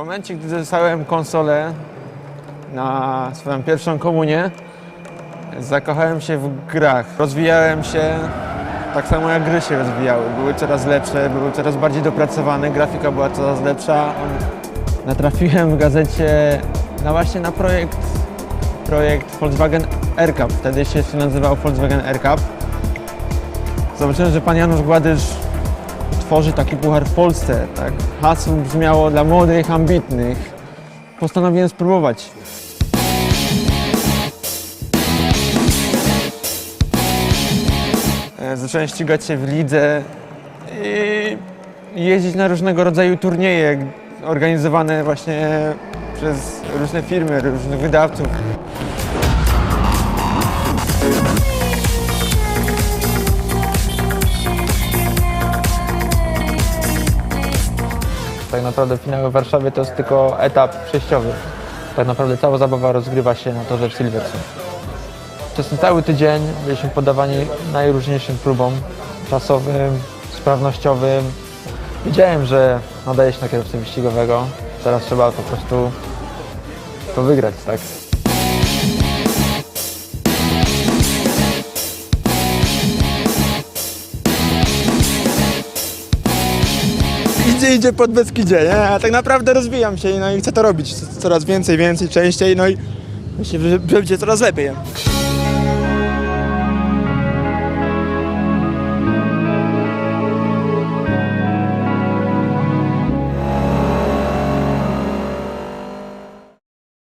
momencie, gdy dostałem konsolę na swoją pierwszą komunię, zakochałem się w grach. Rozwijałem się tak samo jak gry się rozwijały. Były coraz lepsze, były coraz bardziej dopracowane, grafika była coraz lepsza. Natrafiłem w gazecie na właśnie na projekt, projekt Volkswagen AirCup. Wtedy się nazywał Volkswagen AirCup. Zobaczyłem, że pan Janusz Gładysz tworzy taki puchar w Polsce. Tak? Hasło brzmiało dla młodych, ambitnych. Postanowiłem spróbować. E, Zacząłem ścigać się w lidze i jeździć na różnego rodzaju turnieje organizowane właśnie przez różne firmy, różnych wydawców. Tak naprawdę finały w Warszawie to jest tylko etap przejściowy. Tak naprawdę cała zabawa rozgrywa się na torze w Silverstone. Przez ten cały tydzień byliśmy poddawani najróżniejszym próbom czasowym, sprawnościowym. Wiedziałem, że nadaje się na kierowcę wyścigowego. Teraz trzeba po prostu to wygrać, tak? Idzie, idzie pod Beskidzie, nie? A tak naprawdę rozwijam się no i chcę to robić coraz więcej, więcej, częściej, no i myślę, że będzie coraz lepiej.